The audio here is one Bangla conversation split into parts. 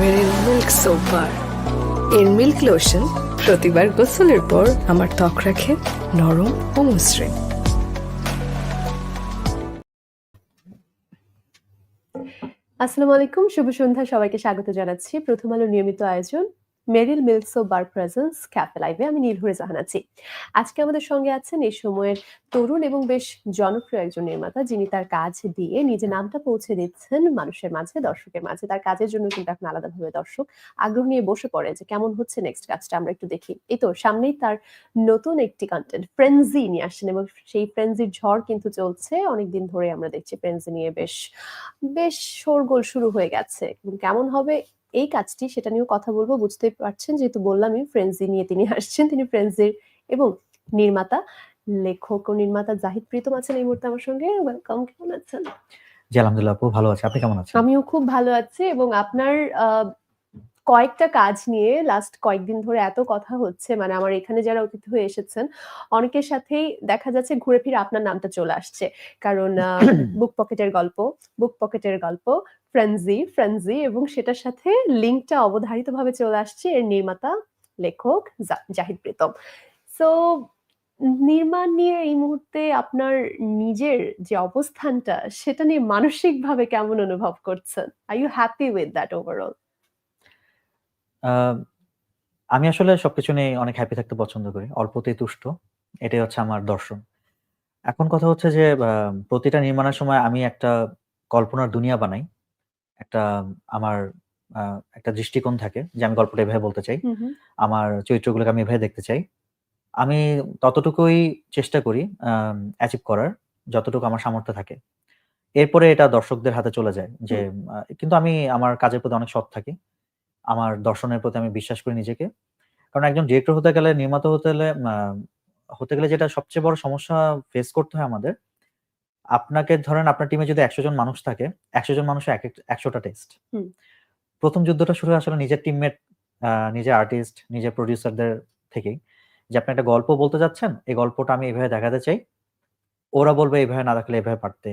মিল্ক সোপ বার এর মিল্ক লোশন প্রতিবার গোসলের পর আমার ত্বক রাখে নরম ও মসৃণ আসসালামু আলাইকুম শুভ সন্ধ্যা সবাইকে স্বাগত জানাচ্ছি। প্রথম আলো নিয়মিত আয়োজন। মেরিল মিল্কস ও বার প্রেজেন্স ক্যাফে লাইভে আমি নীলভরে জাহান আছি। আজকে আমাদের সঙ্গে আছেন এই সময়ের তরুণ এবং বেশ জনপ্রিয় একজন নির্মাতা, যিনি তার কাজ দিয়ে নিজের নামটা পৌঁছে দিচ্ছেন মানুষের মাঝে, দর্শকের মাঝে। তার কাজের জন্য কিন্তু এখন আলাদাভাবে দর্শক আগ্রহ নিয়ে বসে পড়ে যে কেমন হচ্ছে নেক্সট কাজটা আমরা একটু দেখি। এই তো, সামনেই তার নতুন একটি কন্টেন্ট ফ্রেন্জি নিয়ে আসছেন এবং সেই ফ্রেন্জির ঝড় কিন্তু চলছে। অনেকদিন ধরে আমরা দেখছি ফ্রেন্জি নিয়ে বেশ বেশ শোরগোল শুরু হয়ে গেছে। কেমন হবে এই কাজটি সেটা নিয়েও কথা বলব। বুঝতে পারছেন যেহেতু বললামই ফ্রেন্জি নিয়ে তিনি আসছেন তিনি ফ্রেন্জির এবং নির্মাতা লেখক ও নির্মাতা জাহিদ প্রীতম আছেন এই মুহূর্তে আমার সঙ্গে। ওয়েলকাম কেমন আছেন? জি আলহামদুলিল্লাহ আপু ভালো আছে। আপনি কেমন আছেন? আমিও খুব ভালো আছি এবং আপনার আহ, কয়েকটা কাজ নিয়ে লাস্ট কয়েকদিন ধরে এত কথা হচ্ছে মানে আমার এখানে যারা অতিথি হয়ে এসেছেন অনেকের সাথেই দেখা যাচ্ছে ঘুরে ফিরে আপনার নামটা চলে আসছে। কারণ বুক পকেটের গল্প বুক পকেটের গল্প ফ্রেন্জি ফ্রেন্জি এবং সেটার সাথে লিঙ্কটা অবধারিতভাবে চলে আসছে এর নির্মাতা, লেখক জাহিদ প্রীতম। সো নির্মাণ নিয়ে এই মুহূর্তে আপনার নিজের যে অবস্থানটা, সেটা নিয়ে মানসিকভাবে কেমন অনুভব করছেন? Are you happy with that overall আমি আসলে সবকিছু নিয়ে অনেক হ্যাপি থাকতে পছন্দ করি, অল্পতেই তুষ্ট। এটাই হচ্ছে আমার দর্শন। এখন কথা হচ্ছে যে প্রতিটা নির্মাণের সময় আমি একটা কল্পনার দুনিয়া বানাই। একটা আমার একটা দৃষ্টিকোণ থাকে যে আমি গল্পটা এভাবে বলতে চাই। আমার চরিত্রগুলোকে আমি এভাবে দেখতে চাই। আমি ততটুকুই চেষ্টা করি অ্যাচিভ করার যতটুকু আমার সামর্থ্য থাকে। এরপরে এটা দর্শকদের হাতে চলে যায় যে কিন্তু আমি আমার কাজের প্রতি অনেক সৎ থাকি। আমার দর্শনের প্রতি আমি বিশ্বাস করি নিজেকে। কারণ একজন ডিরেক্টর হতে গেলে নির্মাতা হতে গেলে হতে গেলে যেটা সবচেয়ে বড় সমস্যা ফেস করতে হয় আমাদের আপনাকে ধরেন আপনার টিমে যদি একশো জন মানুষ থাকে একশো জন মানুষের এক এক- একশোটা টেস্ট প্রথম যুদ্ধটা শুরু আসলে নিজের টিমমেট নিজের আর্টিস্ট নিজের প্রডিউসারদের থেকেই। যে আপনি একটা গল্প বলতে যাচ্ছেন এই গল্পটা আমি এভাবে দেখাতে চাই। ওরা বলবে এইভাবে না দেখলে এভাবে পারতে।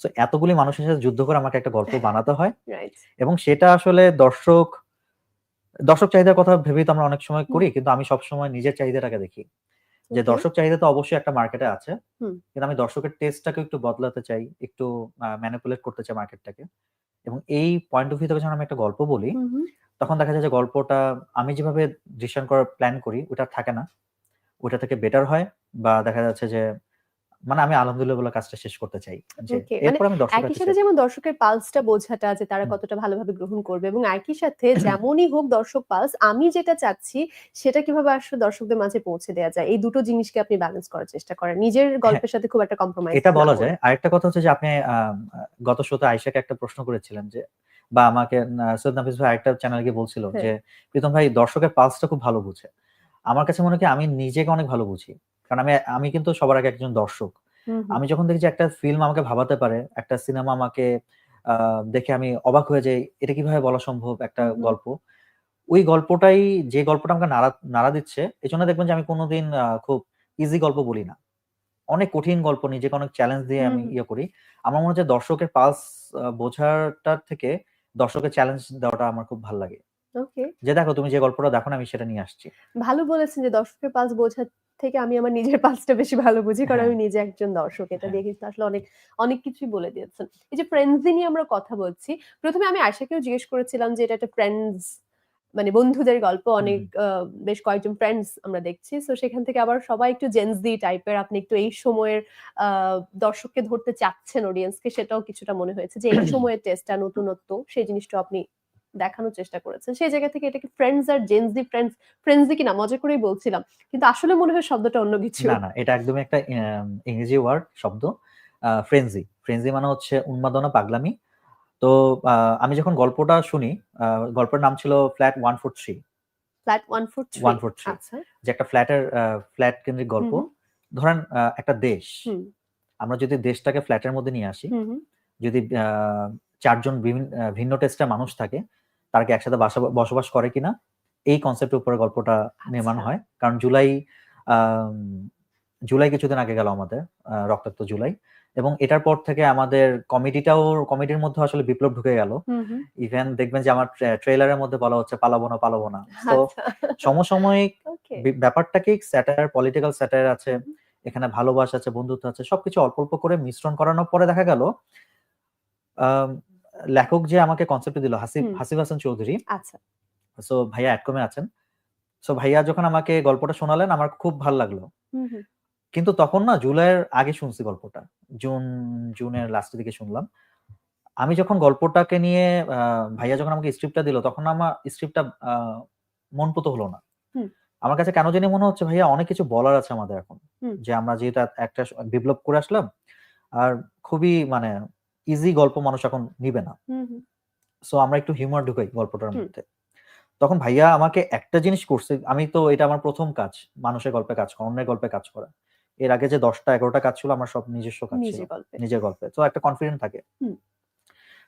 তো এতগুলি মানুষের সাথে যুদ্ধ করে আমাকে একটা গল্প বানাতে হয়। এবং সেটা আসলে দর্শক দর্শক চাহিদার কথা ভেবেই তো আমরা অনেক সময় করি কিন্তু আমি সবসময় নিজের চাহিদাটাকে দেখি। যে দর্শক চাহিদা তো অবশ্যই একটা মার্কেটে আছে। কিন্তু আমি দর্শকের টেস্টটাকে একটু বদলাতে চাই একটু ম্যানিপুলেট করতে চাই মার্কেটটাকে এবং এই পয়েন্ট অফ ভিউ থেকে যখন আমি একটা গল্প বলি তখন দেখা যায় যে গল্পটা আমি যেভাবে দৃশ্যায়ন করার প্ল্যান করি ওটা থাকে না। ওটা থেকে বেটার হয় বা দেখা যাচ্ছে যে মানে আমি আলহামদুলিল্লাহ বলে কাজটা শেষ করতে চাই। মানে এরপর আমি দর্শকের একই সাথে যেমন দর্শকের পালসটা বোঝাটা যে তারা। কতটা ভালোভাবে গ্রহণ করবে এবং একই সাথে যেমনই হোক দর্শক পালস আমি যেটা চাচ্ছি সেটা কীভাবে আসলে দর্শকদের মাঝে পৌঁছে দেওয়া যায়? এই দুটো জিনিসকে আপনি ব্যালেন্স করার চেষ্টা করেন। নিজের গল্পের সাথে খুব একটা কম্প্রোমাইজ এটা বলা যায়। আরেকটা কথা হচ্ছে যে আপনি গত শোতে আয়শাকে একটা প্রশ্ন করেছিলেন যে বা আমাকে সৈয়দ নাফিস ভাই আরেকটা চ্যানেলে গিয়ে বলছিল হ্যাঁ। যে প্রীতম ভাই দর্শকের পালসটা খুব ভালো বুঝে। আমার কাছে মনে হয় আমি নিজেকে অনেক ভালো বুঝি। কারণ আমি আমি কিন্তু সবার আগে একজন দর্শক। আমি যখন দেখি যে একটা ফিল্ম আমাকে ভাবাতে পারে একটা সিনেমা আমাকে আহ, দেখে আমি অবাক হয়ে যাই এটা কীভাবে বলা সম্ভব একটা। গল্প? ওই গল্পটাই যে গল্পটা আমাকে নাড়া নাড়া দিচ্ছে এই জন্য দেখবেন যে আমি কোনোদিন আহ, খুব ইজি গল্প বলি না। অনেক কঠিন গল্প নিজেকে অনেক চ্যালেঞ্জ দিয়ে আমি। ইয়ে করি। আমার মনে হচ্ছে দর্শকের পালস বোঝাটার থেকে দর্শকের চ্যালেঞ্জ দেওয়াটা আমার খুব ভালো লাগে। ওকে যে দেখো তুমি যে গল্পটা দেখো না আমি সেটা নিয়ে আসছি। ভালো বলেছেন যে দর্শকের পালস বোঝা থেকে আমি আমার নিজের পালসটা বেশি ভালো বুঝি কারণ হ্যাঁ। আমি নিজে একজন দর্শক এটা হ্যাঁ। দিয়ে কিন্তু আসলে অনেক অনেক কিছুই বলে দিয়েছেন। এই যে ফ্রেন্ডস নিয়ে আমরা কথা বলছি প্রথমে আমি আয়শাকেও জিজ্ঞেস করেছিলাম যে এটা একটা ফ্রেন্ডস মানে বন্ধুদের গল্প অনেক বেশ কয়েকজন ফ্রেন্ডস আমরা দেখছি। তো সেখান থেকে আবার সবাই একটু জেন্সদি টাইপের আপনি একটু এই সময়ের আহ, দর্শককে ধরতে চাচ্ছেন অডিয়েন্সকে সেটাও কিছুটা মনে হয়েছে যে এই সময়ের টেস্টটা নতুনত্ব সেই জিনিসটা আপনি দেখানোর চেষ্টা করেছেন। সেই জায়গা থেকে এটা কি ফ্রেন্ডস আর জেন্সদি ফ্রেন্ডস ফ্রেন্ডসদি কিনা মজা করেই বলছিলাম। কিন্তু আসলে মনে হয় শব্দটা অন্য কিছু। না না এটা একদমই একটা ইংরেজি ওয়ার্ড শব্দ। ফ্রেন্জি ফ্রেন্জি মানে হচ্ছে উন্মাদনা পাগলামি। তো আমি যখন গল্পটা শুনি গল্পের নাম ছিল flat one four three flat one four three 143 আচ্ছা। যে একটা ফ্ল্যাটের ফ্ল্যাট কেন্দ্রিক গল্প। ধরেন একটা দেশ। আমরা যদি দেশটাকে ফ্ল্যাটের মধ্যে নিয়ে আসি যদি চারজন ভিন্ন টেস্টের মানুষ থাকে তারা কি একসাথে বাসা- বসবাস করে কিনা এই কনসেপ্টের উপরে গল্পটা নির্মাণ আচ্ছা। হয় কারণ জুলাই জুলাই কিছুদিন আগে গেল আমাদের রক্তাক্ত জুলাই এবং এটার পর থেকে আমাদের কমেডিটাও কমেডির মধ্যে আসলে বিপ্লব ঢুকে গেল। ইভেন দেখবেন যে আমার ট্রেলারের মধ্যে বলা হচ্ছে পালাবো না পালাবো না তো আচ্ছা। সমসাময়িক ওকে। বি- ব্যাপারটা কি স্যাটায়ার পলিটিক্যাল স্যাটার আছে এখানে ভালোবাসা আছে বন্ধুত্ব আছে সবকিছু অল্প অল্প করে মিশ্রণ করানোর পরে দেখা গেল লেখক যে আমাকে কনসেপ্ট দিল হাসিব হুম। হাসিব হাসান চৌধুরী। আচ্ছা। সো ভাইয়া অ্যাডকমে আছেন। সো ভাইয়া যখন আমাকে গল্পটা শোনালেন আমার খুব ভালো লাগল। কিন্তু তখন না জুলাইয়ের আগে শুনছি গল্পটা। জুন জুনের লাস্টের দিকে শুনলাম। আমি যখন গল্পটাকে নিয়ে ভাইয়া যখন আমাকে স্ক্রিপ্টটা দিল তখন আমার স্ক্রিপ্টটা মনপুত হলো না। আমার কাছে কেন জানি মনে হচ্ছে ভাইয়া অনেক কিছু বলার আছে আমাদের এখন। যে আমরা এত- একটা ডেভেলপ করে আসলাম। আর খুবই মানে ইজি গল্প মানুষ এখন নিবে না। সো আমরা একটু হিউমার ঢুকাই গল্পটার মধ্যে। তখন ভাইয়া আমাকে একটা জিনিস করছে আমি তো এটা আমার প্রথম কাজ মানুষের গল্পে কাজ করা অন্যের গল্পে কাজ করা। এর আগে যে দশটা এগারোটা কাজ ছিল আমার সব নিজস্ব কাজ ছিল। নিজের গল্পে। তো একটা কনফিডেন্ট থাকে।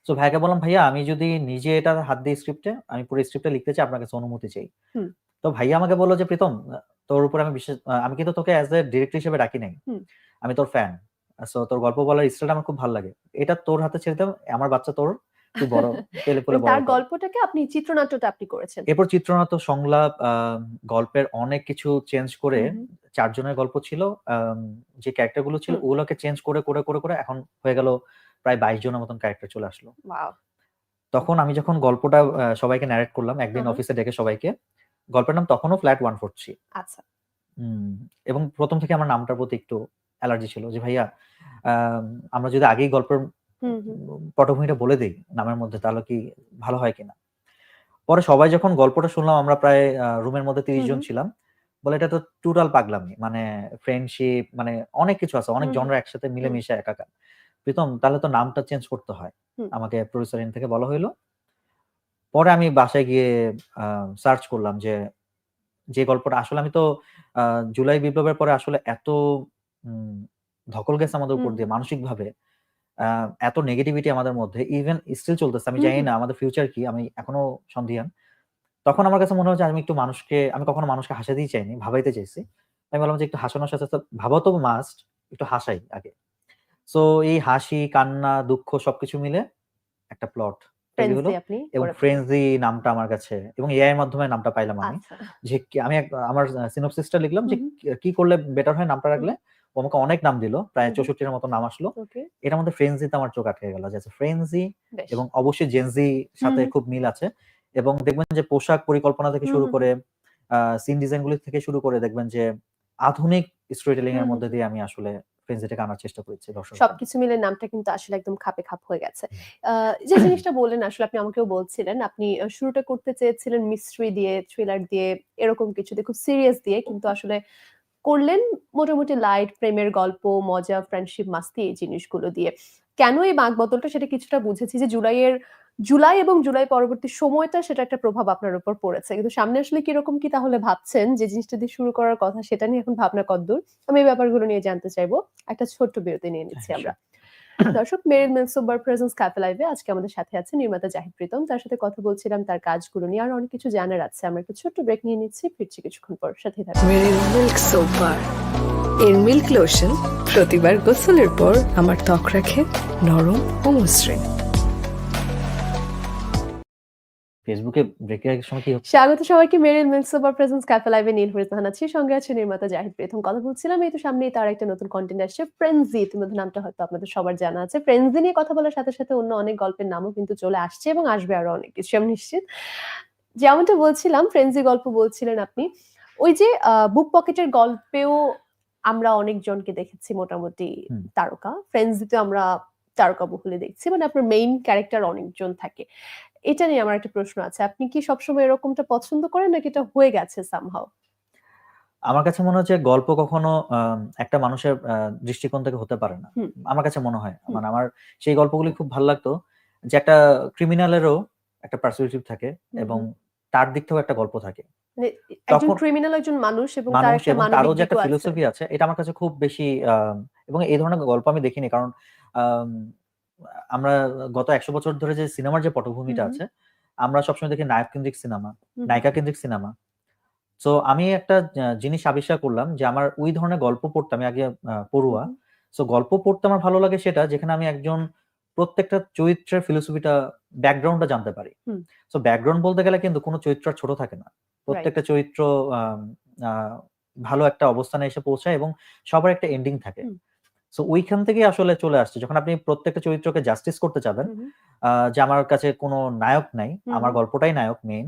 তো ভাইয়াকে বললাম ভাইয়া আমি যদি নিজে এটা হাত দিই স্ক্রিপ্টে আমি পুরো স্ক্রিপ্টে লিখতে চাই আপনার কাছে অনুমতি চাই। হুম। তো ভাইয়া আমাকে বলল যে প্রীতম তোর উপর আমি বিশেষ আমি কিন্তু তোকে অ্যাজ এ ডিরেক্টর হিসেবে ডাকি নাই। আমি তোর ফ্যান সো তোর গল্প বলার স্টাইলটা আমার খুব ভালো লাগে এটা তোর হাতে ছেড়ে দাও আমার বাচ্চা তোর তুই বড় পেলে পুলে বড় তার গল্পটাকে আপনি চিত্রনাট্যটা আপনি করেছেন। এরপর চিত্রনাট্য সংলাপ গল্পের অনেক কিছু চেঞ্জ করে। চারজনের গল্প ছিল যে ক্যারেক্টারগুলো ছিল ওগুলোকে চেঞ্জ করে করে করে করে এখন হয়ে গেল প্রায় বাইশ জনের মতন ক্যারেক্টার চলে আসলো তখন আমি যখন গল্পটা সবাইকে ন্যারেট করলাম একদিন। অফিসে ডেকে সবাইকে গল্পের নাম তখনও ফ্ল্যাট ওয়ান ফোর থ্রি আচ্ছা। এবং প্রথম থেকে আমার নামটার প্রতি একটু অ্যালার্জি ছিল যে ভাইয়া আম, আমরা যদি আগেই গল্পের। পটভূমিটা বলে দিই নামের মধ্যে তাহলে কি ভালো হয় কিনা পরে সবাই যখন গল্পটা শুনলাম আমরা প্রায় রুমের মধ্যে তিরিশ জন ছিলাম বলে এটা তো টোটাল পাগলামি মানে ফ্রেন্ডশিপ মানে অনেক কিছু আছে অনেক। জনরা একসাথে। মিলেমিশে একাকার প্রীতম তাহলে তো নামটা চেঞ্জ করতে হয়। আমাকে প্রডিউসার থেকে বলা হইল পরে আমি বাসায় গিয়ে সার্চ করলাম যে যে গল্পটা আসলে আমি তো আহ, জুলাই বিপ্লবের পরে আসলে এত ধকল গেছে আমাদের উপর দিয়ে মানসিক ভাবে এত নেগেটিভিটি আমাদের মধ্যে ইভেন স্টিল চলতেছে। আমি জানি না আমাদের ফিউচার কি আমি এখনও সন্দিহান তখন আমার কাছে মনে হচ্ছে আমি একটু মানুষকে আমি কখনো মানুষকে হাসাতেই চাইনি ভাবাইতে চাইছি। আমি বললাম যে একটু হাসানোর সাথে ভাবা তো মাস্ট একটু হাসাই আগে। সো এই হাসি কান্না দুঃখ সবকিছু মিলে একটা প্লট হলো এবং। ফ্রেন্ডজি নামটা আমার কাছে এবং এআই এর মাধ্যমে নামটা পাইলাম আমি। আচ্ছা। যে আমি আমার সিনোপসিসটা লিখলাম যে কি করলে বেটার হয় নামটা রাখলে? ও আমাকে অনেক নাম দিল প্রায়। চৌষট্টির মতো নাম আসলো। এটার মধ্যে ফ্রেন্ডজিতে আমার চোখ আটকে গেল যে বেশ। এবং অবশ্যই জেনজি সাথে খুব মিল আছে। এবং দেখবেন যে পোশাক পরিকল্পনা থেকে শুরু করে সিন ডিজাইন গুলি থেকে শুরু করে দেখবেন যে আধুনিক স্টোরি টেলিং এর মধ্যে দিয়ে আমি আসলে ফ্রেন্ডজিটাকে আনার চেষ্টা করেছি দর্শক সবকিছু মিলে নামটা কিন্তু আসলে একদম খাপে খাপ হয়ে গেছে। যে জিনিসটা বললেন আসলে আপনি আমাকেও বলছিলেন আপনি শুরুটা করতে চেয়েছিলেন মিস্ট্রি দিয়ে থ্রিলার দিয়ে এরকম কিছু দিয়ে খুব সিরিয়াস দিয়ে কিন্তু আসলে করলেন মোটামুটি লাইট প্রেমের গল্প মজা ফ্রেন্ডশিপ মাস্তি এই জিনিসগুলো দিয়ে। কেন এই বাঁক বদলটা সেটা কিছুটা বুঝেছি যে জুলাইয়ের জুলাই এবং জুলাই পরবর্তী সময়টা সেটা একটা প্রভাব আপনার উপর পড়েছে। কিন্তু সামনে আসলে কীরকম কি তাহলে ভাবছেন? যে জিনিসটা দিয়ে শুরু করার কথা সেটা নিয়ে এখন ভাবনা কদ্দূর। আমি এই ব্যাপারগুলো নিয়ে জানতে চাইব। একটা ছোট্ট বিরতি নিয়ে নিচ্ছি হ্যাঁ, আমরা। দর্শক মেরিল সুপার প্রেজেন্স ক্যাফে লাইভে আজকে আমাদের সাথে আছে নির্মাতা জাহিদ প্রীতম। তার সাথে কথা বলছিলাম, তার কাজগুলো নিয়ে আর অনেক কিছু জানার আছে। আমরা একটু ছোট্ট ব্রেক নিয়ে নিচ্ছি, ফিরছি কিছুক্ষণ পর। সাথে থাকি মেরিল মিল্ক সোপার এর মিল্ক লোশন প্রতিবার গোসলের পর আমার ত্বক রাখে নরম ও মসৃণ। ফেসবুকে ব্রেকের সময় কি হচ্ছে? স্বাগত সবাইকে মেরিল মিলসোবার প্রেজেন্স ক্যাফে লাইভে নীল হরিতাহান আছি। সঙ্গে আছে নির্মাতা জাহিদ প্রীতম কথা বলছিলাম। এই তো সামনেই তার একটা নতুন কন্টেন্ট আসছে ফ্রেন্ডজি ইতিমধ্যে নামটা হয়তো আপনাদের সবার জানা আছে। ফ্রেন্ডজি নিয়ে কথা বলার সাথে সাথে অন্য অনেক গল্পের নামও কিন্তু চলে আসছে এবং আসবে আরও অনেক কিছু আমি নিশ্চিত। যেমনটা বলছিলাম ফ্রেন্ডজি গল্প বলছিলেন আপনি ওই যে বুক পকেটের গল্পেও আমরা অনেকজনকে দেখেছি মোটামুটি তারকা। ফ্রেন্ডজিতে আমরা তারকা বহুলে দেখছি। মানে আপনার মেইন ক্যারেক্টার অনেকজন থাকে। এটা নিয়ে আমার একটা প্রশ্ন আছে। আপনি কি সবসময় এরকমটা পছন্দ করেন নাকি এটা হয়ে গেছে সামহাও আমার কাছে মনে হচ্ছে গল্প কখনো একটা মানুষের দৃষ্টিকোণ থেকে হতে পারে না। আমার কাছে মনে হয়। মানে আমার সেই গল্পগুলি খুব ভালো লাগতো যে একটা ক্রিমিনালেরও একটা পার্সপেক্টিভ থাকে এবং তার দিক থেকেও একটা গল্প থাকে। মানে একজন ক্রিমিনাল একজন মানুষ এবং তার একটা মানবিক আছে। এটা আমার কাছে খুব বেশি এবং এই ধরনের গল্প আমি দেখিনি। কারণ আমরা গত একশো বছর ধরে যে সিনেমার যে পটভূমিটা। আছে আমরা সবসময় দেখি নায়ক কেন্দ্রিক সিনেমা নায়িকা কেন্দ্রিক সিনেমা। তো আমি একটা জিনিস আবিষ্কার করলাম যে আমার ওই ধরনের গল্প পড়তে আমি আগে পড়ুয়া। সো গল্প পড়তে আমার ভালো লাগে সেটা যেখানে আমি একজন প্রত্যেকটা চরিত্রের ফিলোসফিটা ব্যাকগ্রাউন্ডটা জানতে পারি। সো ব্যাকগ্রাউন্ড বলতে গেলে কিন্তু কোনো চরিত্র ছোট থাকে না। প্রত্যেকটা চরিত্র ভালো একটা অবস্থানে এসে পৌঁছায় এবং সবার একটা এন্ডিং থাকে। সো ওইখান থেকে আসলে চলে আসছে। যখন আপনি প্রত্যেকটা চরিত্রকে জাস্টিস করতে চাবেন যে আমার কাছে কোনো নায়ক নাই আমার গল্পটাই নায়ক মেইন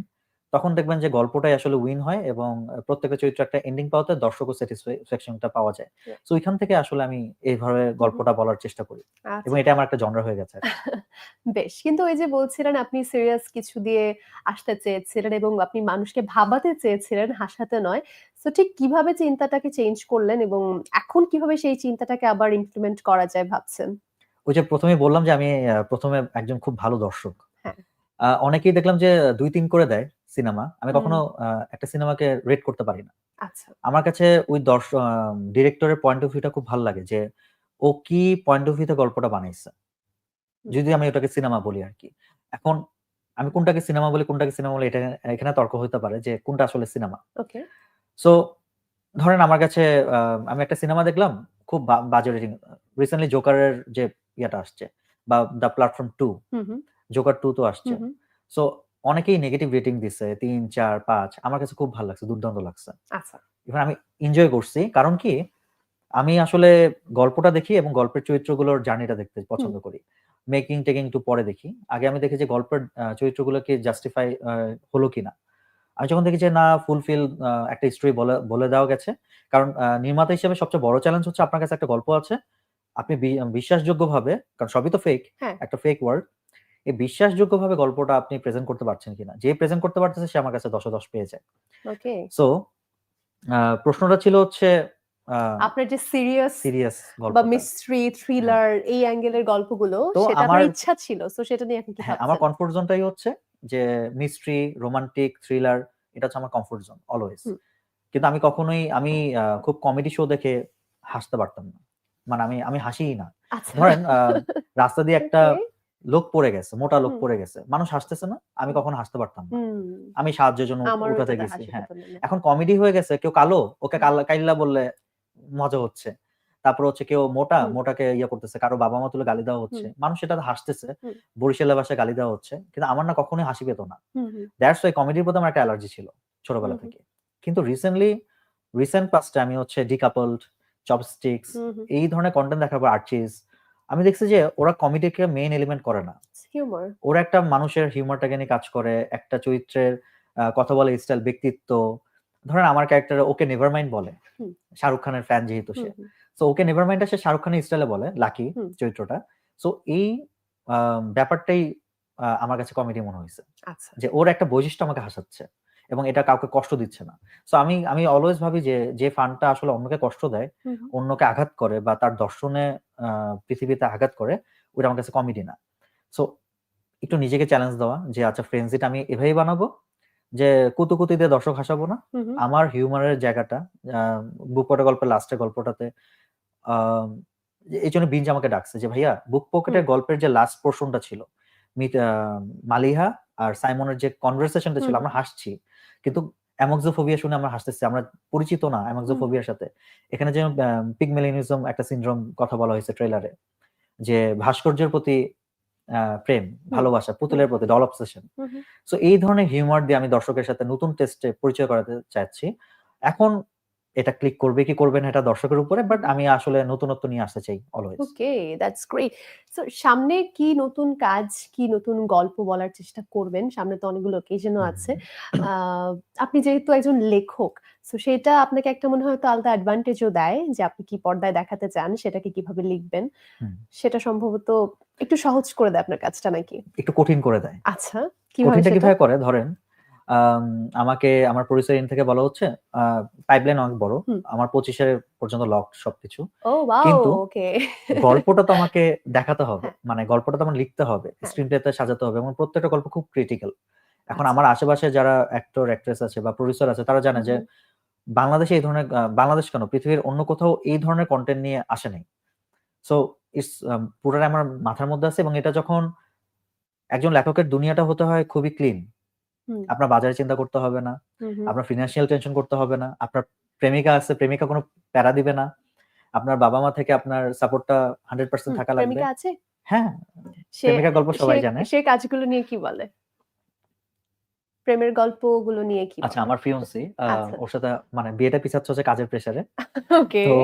তখন দেখবেন যে গল্পটাই আসলে উইন হয় এবং প্রত্যেকটা চরিত্র একটা এন্ডিং পাওয়াতে দর্শকও স্যাটিসফ্যাকশনটা পাওয়া যায়। তো ওইখান থেকে আসলে আমি এইভাবে গল্পটা বলার চেষ্টা করি। আচ্ছা। এবং এটা আমার একটা জনরা হয়ে গেছে। বেশ কিন্তু ওই যে বলছিলেন আপনি সিরিয়াস কিছু দিয়ে আসতে চেয়েছিলেন এবং আপনি মানুষকে ভাবাতে চেয়েছিলেন হাসাতে নয়। তো ঠিক কীভাবে চিন্তাটাকে চেঞ্জ করলেন এবং এখন কীভাবে সেই চিন্তাটাকে আবার ইমপ্লিমেন্ট করা যায় ভাবছেন? ওই যে প্রথমে বললাম যে আমি প্রথমে একজন খুব ভালো দর্শক। হ্যাঁ। অনেকেই দেখলাম যে দুই তিন করে দেয়। সিনেমা আমি কখনো একটা সিনেমাকে রেট করতে পারি না। আচ্ছা। আমার কাছে ওই দর্শক ডিরেক্টরের পয়েন্ট অফ ভিউটা খুব ভালো লাগে যে ও কি পয়েন্ট অফ ভিউতে গল্পটা বানাইছে। যদি আমি ওটাকে সিনেমা বলি আর কি। এখন আমি কোনটাকে সিনেমা বলি কোনটাকে সিনেমা বলি এটা এখানে তর্ক হতে পারে যে কোনটা আসলে সিনেমা। ওকে। সো ধরেন আমার কাছে আমি একটা সিনেমা দেখলাম খুব বাজে রেটিং রিসেন্টলি জোকারের যে ইয়েটা আসছে বা the platform two joker two তো আসছে। সো অনেকেই নেগেটিভ রেটিং দিচ্ছে তিন চার পাঁচ। আমার কাছে খুব ভালো লাগছে দুর্দান্ত লাগছে। আচ্ছা। ইভেন আমি এনজয় করছি কারণ কি? আমি আসলে গল্পটা দেখি এবং গল্পের চরিত্রগুলোর জার্নিটা দেখতে পছন্দ করি। মেকিং টেকিং একটু পরে দেখি। আগে আমি দেখি যে গল্পের চরিত্রগুলোকে জাস্টিফাই হলো কিনা। আমি যখন দেখি যে না ফুলফিল একটা স্টোরি বলে বলে দেওয়া গেছে। কারণ নির্মাতা হিসেবে সবচেয়ে বড় চ্যালেঞ্জ হচ্ছে আপনার কাছে একটা গল্প আছে আপনি বিশ্বাসযোগ্য ভাবে কারণ সবই তো ফেক হ্যাঁ। একটা ফেক ওয়ার্ড এই বিশ্বাসযোগ্য ভাবে গল্পটা আপনি প্রেজেন্ট করতে পারছেন কিনা? যে প্রেজেন্ট করতে পারতেছে সে আমার কাছে দশে দশ পেয়ে যায়। ওকে সো প্রশ্নটা ছিল হচ্ছে আপনার যে সিরিয়াস সিরিয়াস বা মিস্ট্রি থ্রিলার এই অ্যাঙ্গেলের গল্পগুলো সেটা আমার- ইচ্ছা ছিল সো সেটা নিয়ে এখন হ্যাঁ আমার কমফোর্ট জোনটাই হচ্ছে যে মিস্ট্রি রোমান্টিক থ্রিলার এটা হচ্ছে আমার কমফোর্ট জোন অলওয়েজ কিন্তু আমি কখনোই আমি খুব কমেডি শো দেখে হাসতে পারতাম না। মানে আমি আমি হাসিই না। আচ্ছা। ধরেন রাস্তা দিয়ে একটা. লোক পড়ে গেছে মোটা লোক। পড়ে গেছে। মানুষ হাসতেছে না আমি কখনো হাসতে পারতাম না। আমি সাহায্যের জন্য উঠাতে গেছি হ্যাঁ। এখন কমেডি হয়ে গেছে কেউ কালো ওকে কাইল্লা বললে মজা হচ্ছে। তারপর হচ্ছে কেউ মোটা মোটাকে ইয়ে করতেছে কারও বাবা মা তুলে গালি দেওয়া হচ্ছে। মানুষ এটা হাসতেছে হুম। বরিশালের ভাষায় গালি দেওয়া হচ্ছে কিন্তু আমার না কখনোই হাসি পেত না। দ্যাটস ওয়াই কমেডির প্রতি আমার একটা অ্যালার্জি ছিল ছোটবেলা। থেকে। কিন্তু রিসেন্টলি রিসেন্ট পাস্টে আমি হচ্ছে ডিকাপলড চপস্টিক্স। এই ধরনের কন্টেন্ট দেখার পর আর্চিজ আমি দেখছি যে ওরা কমেডিকে মেইন এলিমেন্ট করে না। হিউমার ওরা একটা মানুষের হিউমারটাকে নিয়ে কাজ করে একটা চরিত্রের আহ, কথা বলে স্টাইল ব্যক্তিত্ব। ধরেন আমার ক্যারেক্টার ওকে নেভারমাইন্ড বলে। হুম। শাহরুখ খানের ফ্যান যেহেতু সে। সো ওকে নেভারমাইন্ডটা সে শাহরুখ খানের স্টাইলে বলে লাকি হুম। চরিত্রটা। সো এই ব্যাপারটাই আহ, আমার কাছে কমেডি মনে হয়েছে। আচ্ছা। যে ওর একটা বৈশিষ্ট্য আমাকে হাসাচ্ছে এবং এটা কাউকে কষ্ট দিচ্ছে না। সো আমি আমি অলওয়েজ ভাবি যে যে ফানটা আসলে অন্যকে কষ্ট দেয় হুম, হুম। অন্যকে আঘাত করে বা তার দর্শনে পৃথিবীতে আঘাত করে ওটা আমার কাছে কমেডি না সো একটু নিজেকে চ্যালেঞ্জ দেওয়া যে আচ্ছা ফ্রেন্ডসিটা আমি এভাবেই বানাবো যে কুতুকুতি দিয়ে দর্শক হাসাবো না। আমার হিউমারের জায়গাটা বুক পকেটের গল্পের লাস্টের গল্পটাতে এই জন্য বিঞ্জ আমাকে ডাকছে যে ভাইয়া বুক পকেটের গল্পের যে লাস্ট পোর্শনটা ছিল মালিহা আর সাইমনের যে কনভারসেশনটা ছিল আমরা হাসছি। কিন্তু অ্যামক্সোফোবিয়া শুনে আমরা হাসতেছি আমরা পরিচিত না অ্যামক্সোফোবিয়ার সাথে। এখানে যে পিগমেলিনিজম একটা সিনড্রোম কথা বলা হয়েছে ট্রেলারে যে ভাস্কর্যের প্রতি প্রেম ভালোবাসা পুতুলের প্রতি ডল অবসেশন। সো এই ধরনের হিউমার দিয়ে আমি দর্শকের সাথে নতুন টেস্টে পরিচয় করাতে চাচ্ছি। এখন এটা ক্লিক করবে কি করবে না এটা দর্শকের উপরে বাট আমি আসলে নতুনত্ব নিয়ে আসতে চাই always okay that's great so সামনে কি নতুন কাজ কি নতুন গল্প বলার চেষ্টা করবেন? সামনে তো অনেকগুলো অকেশনও আছে। আপনি যেহেতু একজন লেখক সো সেটা আপনাকে একটা মনে হয় তো আলাদা অ্যাডভান্টেজও দেয় যে আপনি কি পর্দায় দেখাতে চান সেটাকে কীভাবে লিখবেন? সেটা সম্ভবত একটু সহজ করে দেয় আপনার কাজটা নাকি? একটু কঠিন করে দেয়। আচ্ছা কীভাবে কীভাবে করে? ধরেন আমাকে আমার পরিচয় থেকে বলা হচ্ছে পাইপলাইন অনেক বড়। আমার পঁচিশের পর্যন্ত লক সবকিছু। কিন্তু গল্পটা তো আমাকে দেখাতে হবে। হ্যাঁ। মানে গল্পটা তো আমার লিখতে হবে হ্যাঁ। স্ক্রিন প্লেতে সাজাতে হবে এবং প্রত্যেকটা গল্প খুব ক্রিটিক্যাল এখন আচ্ছা। আমার আশেপাশে যারা অ্যাক্টর অ্যাক্ট্রেস আছে বা প্রডিউসার আছে তারা জানে যে বাংলাদেশে এই ধরনের বাংলাদেশ কেন? পৃথিবীর অন্য কোথাও এই ধরনের কন্টেন্ট নিয়ে আসে নাই। সো ইটস পুরোটা আমার মাথার মধ্যে আছে এবং এটা যখন একজন লেখকের দুনিয়াটা হতে হয় খুবই ক্লিন আপনার বাজারে চিন্তা করতে হবে না আপনার ফিনান্সিয়াল টেনশন করতে হবে না আপনার প্রেমিকা আছে প্রেমিকা কোনো প্যারা দিবে না আপনার বাবা-মা থেকে আপনার সাপোর্টটা হান্ড্রেড পার্সেন্ট থাকা লাগবে। প্রেমিকা আছে? হ্যাঁ, সে গল্প সবাই জানে। সে কাজগুলো নিয়ে কি বলে? প্রেমের গল্পগুলো নিয়ে কি আচ্ছা আমার ফিয়ন্সি আচ্ছা। ওর সাথে মানে বিয়েটা পিছাচ্ছে হচ্ছে কাজের প্রেশারে। ওকে। তো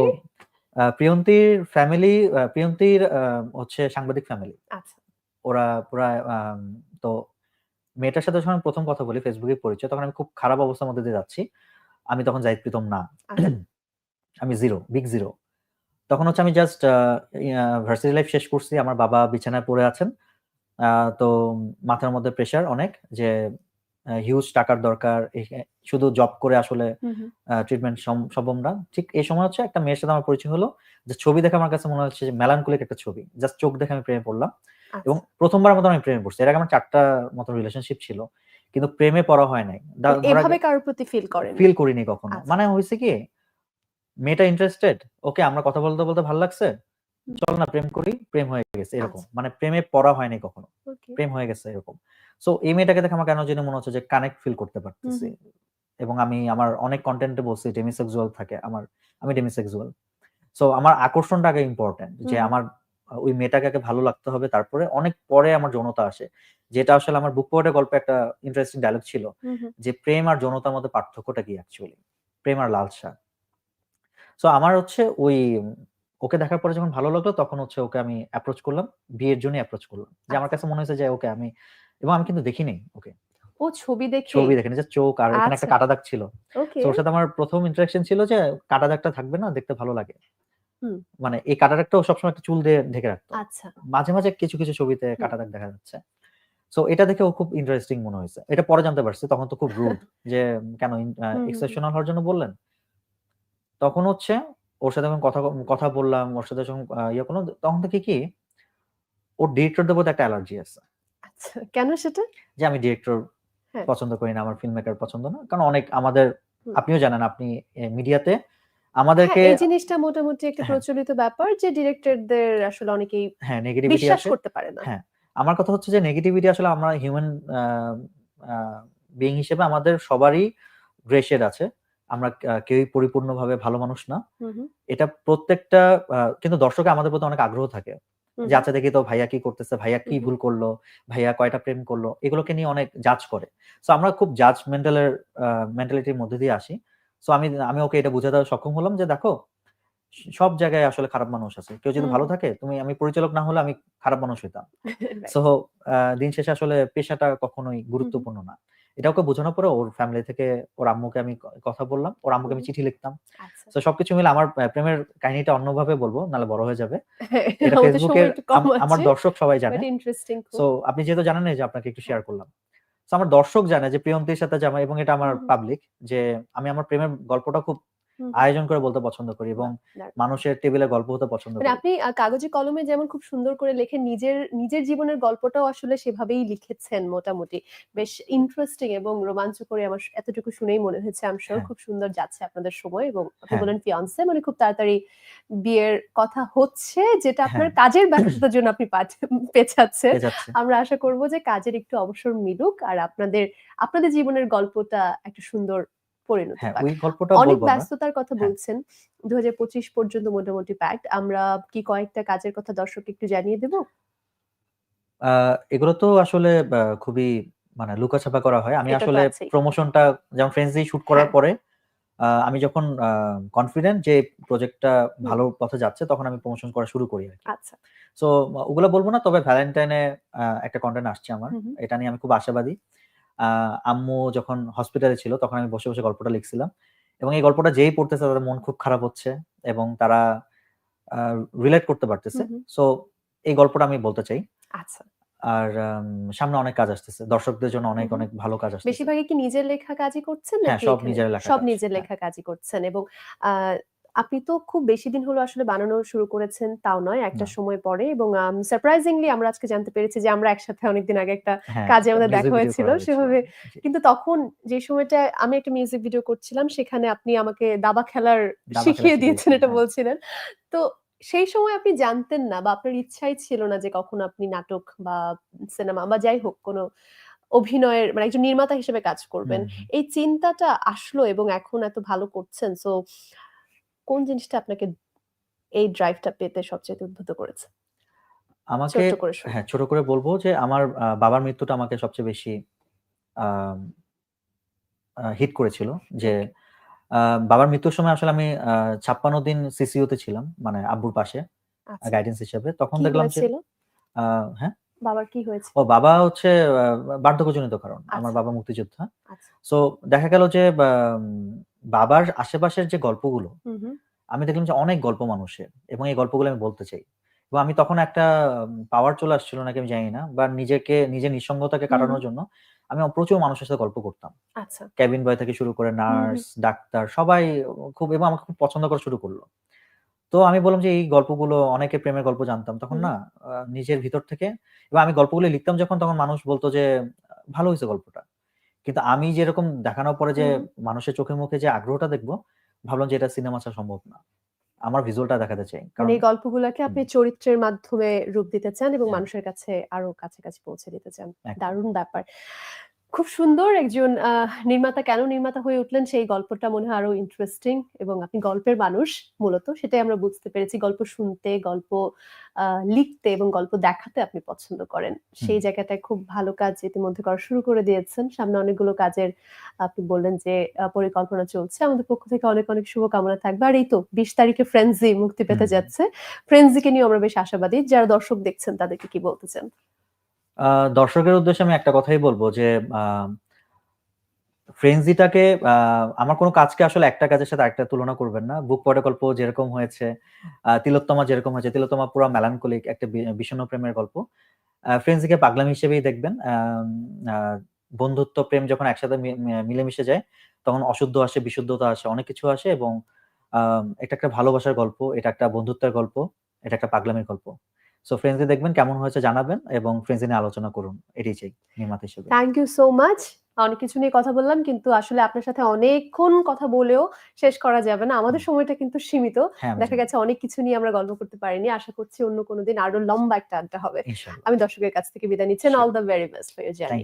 প্রিয়ন্তীর ফ্যামিলি প্রিয়ন্তীর হচ্ছে সাংবাদিক ফ্যামিলি। আচ্ছা। ওরা পুরা তো মেয়েটার সাথে যখন প্রথম ১ম কথা বলি ফেসবুকে পরিচয় তখন আমি খুব খারাপ অবস্থার মধ্যে দিয়ে যাচ্ছি। আমি তখন যাই প্রীতম না। আচ্ছা। আমি জিরো বিগ জিরো তখন হচ্ছে আমি জাস্ট ভার্সিটি লাইফ শেষ করছি। আমার বাবা বিছানায় পড়ে আছেন। তো মাথার মধ্যে প্রেশার অনেক যে হিউজ টাকার দরকার। শুধু জব করে আসলে ট্রিটমেন্ট সম সম্ভব না। ঠিক এই সময় হচ্ছে একটা মেয়ের সাথে আমার পরিচয় হলো। যে ছবি দেখে আমার কাছে মনে হচ্ছে যে মেলানকলিক একটা ছবি। জাস্ট চোখ দেখে আমি প্রেমে পড়লাম। এবং প্রথমবার মতো আমি প্রেমে পড়ছি। এর আগে আমার ৪ টা মতো রিলেশনশিপ ছিল। কিন্তু প্রেমে পড়া হয় নাই। এভাবে কারোর প্রতি ফিল করেন? ফিল করিনি কখনো। আচ্ছা। মানে হইছে কি? মেয়েটা ইন্টারেস্টেড। ওকে আমরা কথা বলতে, বলতে ভালো লাগছে। চল না প্রেম করি। প্রেম হয়ে গেছে এরকম। আচ্ছা। মানে প্রেমে পড়া হয়নি কখনো। প্রেম হয়ে গেছে এরকম। সো এই মেয়েটাকে দেখে আমার কেন জানি মনে হচ্ছে যে কানেক্ট ফিল করতে পারতেছি। এবং আমি আমার অনেক কনটেন্ট বলছি ডেমিসেক্সুয়াল থাকে। আমার আমি ডেমিসেক্সুয়াল। সো আমার আকর্ষণটা আগে ইম্পোর্টেন্ট। যে আমার ওই মেয়েটাকে আগে ভালো লাগতে হবে। তারপরে অনেক পরে আমার যৌনতা আসে। যেটা আসলে আমার বুক পোয়েটের গল্পে একটা ইন্টারেস্টিং ডায়ালগ ছিল। যে প্রেম আর যৌনতার মধ্যে পার্থক্যটা কি অ্যাকচুয়ালি? প্রেম আর লালসা। সো আমার হচ্ছে ওই ওকে দেখার পরে যখন ভালো লাগল তখন হচ্ছে ওকে আমি অ্যাপ্রোচ করলাম। বিয়ের জন্যই অ্যাপ্রোচ করলাম। যে আমার আচ্ছা। কাছে মনে হয়েছে যে ওকে আমি এবং আমি কিন্তু দেখিনি ওকে। ও ছবি দেখেই? ছবি দেখিনি। জাস্ট চোখ আর এখানে একটা আচ্ছা। কাটা দাগ ছিল। সো ওর সাথে আমার ১ম ইন্টারেকশন ছিল যে কাটা দাগটা থাকবে না দেখতে ভালো লাগে। মানে এই কাটা দাগটা সবসময় একটা চুল দিয়ে ঢেকে রাখতো। আচ্ছা। মাঝে, মাঝে কিছু, কিছু ছবিতে কাটা দাগ দেখা যাচ্ছে। সো এটা দেখে ও খুব ইন্টারেস্টিং মনে হইছে। এটা পরে জানতে পারছি। তখন তো খুব রুড যে কেন। এক্সেপশনাল হওয়ার জন্য বললেন? তখন হচ্ছে ওর সাথে কথা কথা বললাম, ওর সাথে যখন ইয়ে করলাম তখন থেকে কি ওর ডিরেক্টরদের প্রতি একটা অ্যালার্জি আছে। আচ্ছা। কেন সেটা? যে আমি ডিরেক্টর হ্যাঁ। পছন্দ করি না। আমার ফিল্ম মেকার পছন্দ না। কারণ অনেক আমাদের আপনিও জানেন আপনি মিডিয়াতে হ্যাঁ, আমাদেরকে এই জিনিসটা মোটামুটি একটা হ্যাঁ। প্রচলিত ব্যাপার যে ডিরেক্টরদের আসলে অনেকেই হ্যাঁ, নেগেটিভিটি বিশ্বাস করতে পারে না। হ্যাঁ। আমার কথা হচ্ছে যে নেগেটিভিটি আসলে আমরা হিউম্যান বিইং হিসেবে আমাদের সবারই গ্রে আছে। আমরা কেউই পরিপূর্ণভাবে ভালো মানুষ না। এটা প্রত্যেকটা কিন্তু দর্শকের আমাদের প্রতি অনেক আগ্রহ থাকে। যে আচ্ছা দেখি তো ভাইয়া কি করতেছে, ভাইয়া কি। ভুল করল, ভাইয়া কয়টা প্রেম করল। এগুলোকে নিয়ে অনেক জাজ করে। সো আমরা খুব জাজমেন্টাল এর আ মেন্টালিটির মধ্যে দিয়ে আসি। সো আমি আমি ওকে এটা বুঝাতে সক্ষম হলাম যে দেখো সব জায়গায় আসলে খারাপ মানুষ আছে। কেউ যদি ভালো থাকে তুমি আমি পরিচালক না হলে আমি খারাপ মানুষ হইতাম। সো দিন শেষে আসলে পেশাটা কখনোই। গুরুত্বপূর্ণ না। এটা ওকে বোঝানোর পরে ওর ফ্যামিলি থেকে ওর আম্মুকে আমি কথা বললাম। ওর আম্মুকে আমি চিঠি লিখতাম। তো সবকিছু মিলে আমার প্রেমের কাহিনীটা অন্যভাবে বলব নাহলে বড় হয়ে যাবে। এটা আমার দর্শক সবাই জানে। সো আপনি যেহেতু জানেন যে আপনাকে একটু। শেয়ার করলাম। তো আমার দর্শক জানে যে প্রিয়ন্তীর সাথে যে আমার এবং এটা আমার। পাবলিক যে আমি আমার প্রেমের গল্পটা খুব। আয়োজন করে বলতে পছন্দ করি এবং মানুষের টেবিলে গল্প হতে পছন্দ মানে করি। আপনি কাগজে কলমে যেমন খুব সুন্দর করে লেখেন নিজের নিজের জীবনের গল্পটাও আসলে সেভাবেই লিখেছেন মোটামুটি। বেশ ইন্টারেস্টিং এবং রোমাঞ্চকরী আমার এতটুকু শুনেই মনে হয়েছে সিউর হ্যাঁ। খুব সুন্দর যাচ্ছে আপনাদের সময় এবং আপনি হ্যাঁ। বললেন ফিয়ান্সে মানে খুব তাড়াতাড়ি বিয়ের কথা হচ্ছে যেটা আপনার হ্যাঁ। কাজের ব্যস্ততার জন্য আপনি পেছাচ্ছেন। আমরা আশা করব যে কাজের একটু অবসর মিলুক আর আপনাদের আপনাদের জীবনের গল্পটা একটা সুন্দর পরিণতি হ্যাঁ, ওই গল্পটা অনেক ব্যস্ততার কথা হ্যাঁ। বলছেন। ২০২৫ পর্যন্ত মোটামুটি প্যাকড। আমরা কি কয়েকটা কাজের কথা দর্শককে একটু জানিয়ে দেব? এগুলো তো আসলে খুবই মানে লুকাছাপা করা হয়। আমি আসলে প্রমোশনটা যেমন ফ্রেন্ডস দিয়ে শুট করার হ্যাঁ। পরে আমি যখন কনফিডেন্ট যে প্রজেক্টটা ভালো পথে যাচ্ছে তখন আমি প্রমোশন করা শুরু করি আরকি। আচ্ছা। সো ওগুলা বলব না তবে ভ্যালেন্টাইনে একটা কন্টেন্ট আসছে আমার। এটা নিয়ে আমি খুব আশাবাদী। আম্মু যখন হসপিটালে ছিল তখন আমি বসে, বসে গল্পটা লিখছিলাম। এবং এই গল্পটা যেই পড়তেছে তাদের মন খুব খারাপ হচ্ছে এবং তারা রিলেট করতে পারতেছে। সো এই গল্পটা আমি বলতে চাই। আচ্ছা। আর সামনে অনেক কাজ আসতেছে। দর্শকদের জন্য অনেক। অনেক ভালো কাজ আসতেছে। বেশিরভাগই কি নিজের লেখা কাজই করছেন হ্যাঁ, সব নিজের লেখা সব নিজের। লেখা কাজই করছেন এবং আপনি তো খুব বেশি দিন হলো আসলে বানানো শুরু করেছেন তাও নয়। একটা সময় পরে এবং সারপ্রাইজিংলি আমরা আজকে জানতে পেরেছি যে আমরা একসাথে অনেকদিন আগে একটা হ্যাঁ, কাজে আমাদের দেখা হয়েছিল। সেভাবে কিন্তু তখন যে সময়টা আমি একটা মিউজিক ভিডিও করছিলাম সেখানে আপনি আমাকে দাবা খেলার শিখিয়ে দিয়েছেন এটা হ্যাঁ। বলছিলেন। তো সেই সময় আপনি জানতেন না বা আপনার ইচ্ছাই ছিল না যে কখন আপনি নাটক বা সিনেমা বা যাই হোক কোনো অভিনয়ের মানে একজন নির্মাতা হিসেবে কাজ করবেন। এই চিন্তাটা আসলো এবং এখন এত ভালো করছেন। সো কোন জিনিসটা আপনাকে এই ড্রাইভটা পেতে সবচেয়ে উদ্বুদ্ধ করেছে? আমাকে। হ্যাঁ, ছোট করে বলব যে আমার বাবার মৃত্যুটা আমাকে সবচেয়ে বেশি হিট করেছিল। যে বাবার মৃত্যুর সময় আসলে আমি ৫৬ দিন সিসিইউ তে ছিলাম। মানে আব্বুর পাশে আচ্ছা। গাইডেন্স হিসেবে। তখন দেখলাম যে হ্যাঁ? বাবার কি হয়েছে? ও বাবা হচ্ছে বার্ধক্যজনিত কারণ। আমার আচ্ছা। বাবা মুক্তিযোদ্ধা। আচ্ছা। সো দেখা গেল যে বাবার আশেপাশের যে গল্পগুলো। আমি দেখলাম যে অনেক গল্প মানুষের এবং এই গল্পগুলো আমি বলতে চাই। এবং আমি তখন একটা পাওয়ার চলে আসছিল নাকি আমি জানি না। বা নিজেকে নিজের নিঃসঙ্গতাকে। কাটানোর জন্য আমি প্রচুর মানুষের সাথে গল্প করতাম। আচ্ছা। কেবিন বয় থেকে শুরু করে। নার্স, ডাক্তার সবাই খুব এবং আমাকে খুব পছন্দ করা শুরু করল তো আমি বললাম যে এই গল্পগুলো অনেকে প্রেমের গল্প জানতাম। তখন না নিজের ভিতর থেকে এবং আমি গল্পগুলো লিখতাম যখন তখন মানুষ বলতো যে ভালো হয়েছে গল্পটা। কিন্তু আমি যেরকম দেখানোর পরে যে হুম। মানুষের চোখে মুখে যে আগ্রহটা দেখব, ভাবলাম যে এটা সিনেমা ছাড়া সম্ভব না। আমার ভিজুয়ালটা দেখাতে চাই। কারণ মানে এই গল্পগুলাকে আপনি চরিত্রের মাধ্যমে রূপ দিতে চান এবং হ্যাঁ। মানুষের কাছে আরও কাছাকাছি পৌঁছে দিতে চান। একদম। দারুণ ব্যাপার। খুব সুন্দর একজন নির্মাতা কেন নির্মাতা হয়ে উঠলেন সেই গল্পটা মনে হয় আরও ইন্টারেস্টিং এবং আপনি গল্পের মানুষ মূলত সেটাই আমরা বুঝতে পেরেছি। গল্প শুনতে, গল্প লিখতে এবং গল্প দেখাতে আপনি পছন্দ করেন। সেই। জায়গাটায় খুব ভালো কাজ ইতিমধ্যে করা শুরু করে দিয়েছেন। সামনে অনেকগুলো কাজের আপনি বললেন যে পরিকল্পনা চলছে। আমাদের পক্ষ থেকে অনেক, অনেক শুভকামনা থাকবে। আর এই তো ২০ তারিখে 'ফ্রেন্ডজি' মুক্তি পেতে যাচ্ছে। 'ফ্রেন্ডজি'কে নিয়েও আমরা বেশ আশাবাদী। যারা দর্শক দেখছেন তাদেরকে কি বলতে চান? আ দর্শকের উদ্দেশ্যে আমি একটা কথাই বলব যে আ ফ্রেন্ডজিটাকে আ আমার কোনো কাজকে আসলে একটা কাজের সাথে আরেকটা তুলনা করবেন না। বুক পড়ে গল্প যেরকম হয়েছে, আ তিলোত্তমা যেরকম হয়েছে, তিলোত্তমা পুরা মেলানকলিক একটা বি বিষণ্ণ প্রেমের গল্প। আ ফ্রেন্ডজিকে পাগলামি হিসেবেই দেখবেন। আম আ বন্ধুত্ব, প্রেম যখন একসাথে মি মিলেমিশে যায়, তখন অশুদ্ধ আসে, বিশুদ্ধতা আসে, অনেক কিছু আসে এবং এটা একটা ভালোবাসার গল্প, এটা একটা বন্ধুত্বের গল্প, এটা একটা পাগলামির গল্প। সো ফ্রেন্ডজি দেখবেন কেমন হয়েছে জানাবেন এবং ফ্রেন্ডস নিয়ে আলোচনা করুন। এটাই চাই নির্মাতা হিসেবে। Thank you so much. অনেক কিছু নিয়ে কথা বললাম কিন্তু আসলে আপনার সাথে অনেকক্ষণ কথা বলেও শেষ করা যাবে না। আমাদের সময়টা কিন্তু সীমিত। হ্যাঁ, দেখা গেছে অনেক কিছু নিয়ে আমরা গল্প করতে পারিনি। আশা করছি অন্য কোনো দিন আরও লম্বা একটা আড্ডা হবে। আমি দর্শকের কাছ থেকে বিদায় নিচ্ছেন all the very best for your thank journey.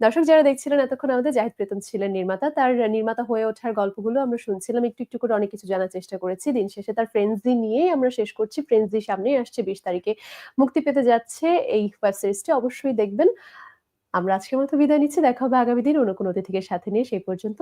দর্শক যারা দেখছিলেন এতক্ষণ আমাদের জাহিদ প্রেতম ছিলেন নির্মাতা। তার নির্মাতা হয়ে ওঠার গল্পগুলো আমরা শুনছিলাম। একটু, একটু করে অনেক কিছু জানার চেষ্টা করেছি। দিন শেষে তার 'ফ্রেন্ডজি' নিয়েই আমরা শেষ করছি। 'ফ্রেন্ডজি' সামনেই আসছে ২০ তারিখে মুক্তি পেতে যাচ্ছে এই ওয়েব সিরিজটি অবশ্যই দেখবেন। আমরা আজকের মতো বিদায় নিচ্ছি। দেখা হবে আগামী দিন অন্য কোনো অতিথিকে সাথে নিয়ে। সেই পর্যন্ত